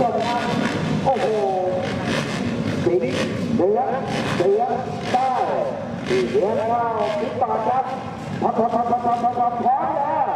จบงานโอ้โหสิงเหลือเหลือได้ที่เหลือเข้าคิดต่อครับพอพอพอพอพอพอพอพร้อมแล้ว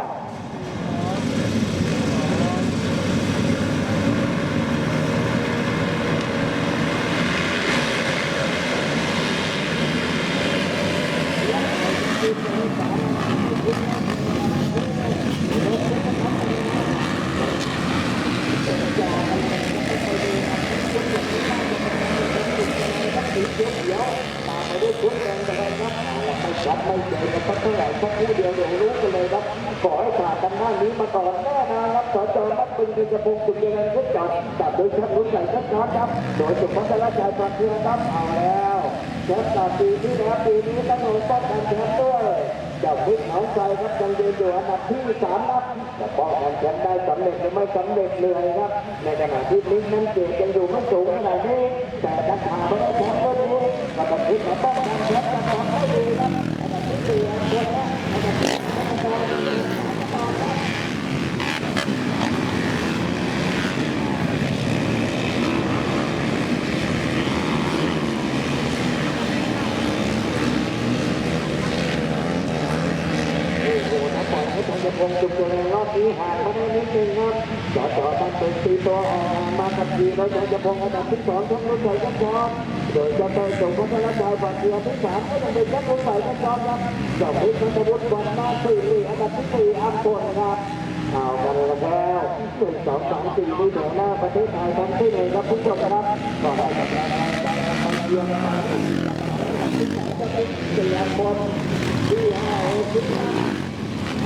ตามไปด้วยชุดแดงกันเลยครับ ไม่ชัดไม่เจอกันสักเท่าไหร่สักคู่เดียวเดี๋ยวรู้กันเลยครับขอให้ขาดกันหน้านี้มาก่อนแน่นอนครับสจมัดเป็นกระพงสุดเจริญพุทธจัดจัดโดยแชมป์รุ่นใหญ่ชัดช้อนครับ โดยสุพัฒนาชัยประเทือครับเอาแล้วแชมป์จากปีที่แล้วปีนี้ต้องลงป้องกันแชมป์ด้วยจ้าพิษหนองใจครับยังยืนอยู่อันดับที่สามครับจะป้องกันแชมป์ได้สำเร็จหรือไม่สำเร็จเลยครับ ในขณะที่ลิงนั้นเก่งยังอยู่ไม่สูงขนาดนี้แต่ดันหาเบอร์แชมป์ก็รู้ก็ต้องพิษมาป้องกันแชมป์กันต่อให้ดีครับอันดับที่สี่อันเดียวนะอันดับที่ห้า โอ้โหนะปล่อยให้ทาง จะพงจุกตัวในรอบนี้ห่างมาได้นิดนึงครับจอดจอดตั้งเป็นตีตัวออกห่างมากับทีแล้วทางจะพงอันดับที่สองทั้งรถไฟกันจอมโดยจะไปส่งพัฒนาชายบัตรเดียวที่สามก็ยังเป็นทั้งรถไฟกันจอมครับจ้าพิษพัฒวุฒิวันมาสี่อันดับที่สี่อัพบนครับเอากันแล้วหนึ่งสองสามสี่นี่เหนือหน้าประเทศไทยทั้งที่หนึ่งครับผู้ชมครับก็ให้กำลังใจกันไปเยือนไปจะเป็นสี่คนที่ห้าเอชิมาที่จะเป็นครับคุณเป็นเป็นน้ อ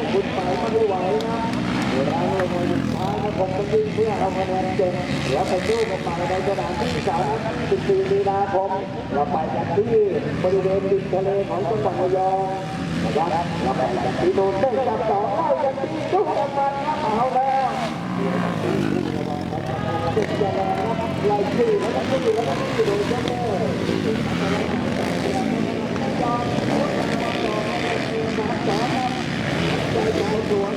งคุณไปไม่ไหวนะเวลาเรามา คมต้องวิ่งเพื่อเอาคะแนนเก่งแล้วไปสู้กันใหม่ในสนามที่สามสิบสี่มีนาคมเราไปกันที่บริเวณริมทะเลของจังหวัดระยองนะครับเราไปกันที่โน่นได้จับสองเข้ากันที่ทุกจังหวัดครับเอาแล้วติดจะแล้วครับไล่ชื่อแล้วก็ชื่อแล้วก็ชื่อโดยเฉพาะ คนที่รู้สึกเจ้าทัพครับเจ้าทัพจากหน้าบริเวณทางใจรถวัดใจรถหนึ่งห้าห้าลงไปจาก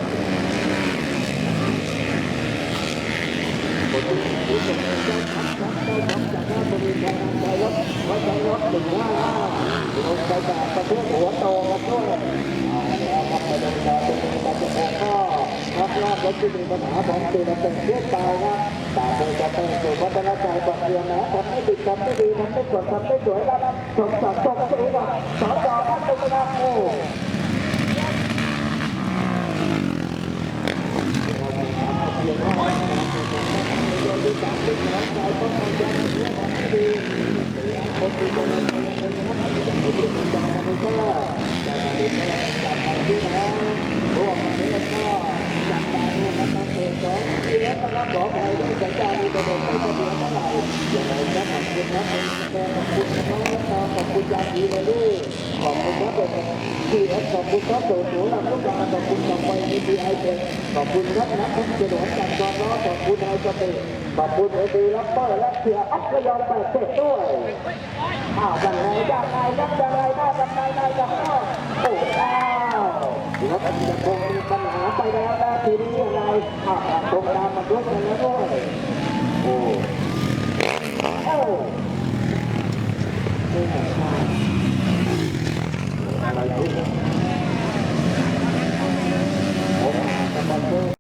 ที่มีปัญหาของตีนเป็นเพื่อตายครับตามโดยจะเป็นสู่วัฒนใจบัตรเรียนนะทำให้ดีทำให้ดีทำให้สวยทำให้สวยครับสมศักดิ์สมศรีกับสจานตุกนาโอ้ขออภัยด้วสาณจะโดนไม่สะดวท่าไหร่ยังไงก็ขอบคุณนะขอ บคุณนะครับ ขอบคุณยาดีเลยด้วยขอบคุณครับที่แอดขอบคุณครับโดดหนูนำลูกกาขอบคุณกับไฟมีดีไอเป็นขอบคุณครับนักท่องเที่ยวจากจอมล้อขอบคุณไอสเตขอบคุณเอดีลัปเปอร์และเสียอัพยองแปดเจ็ดด้วยอ้าวยังไงยังไงยังไงได้ยังไงได้ยังไงโอ้อ้าวแล้วมันจะคงมีปัญหาไปแล้วนะทีนี้ยังไงอ้าวตรงตามมาด้นแล้วด้วยโอ้โอ้ ไม่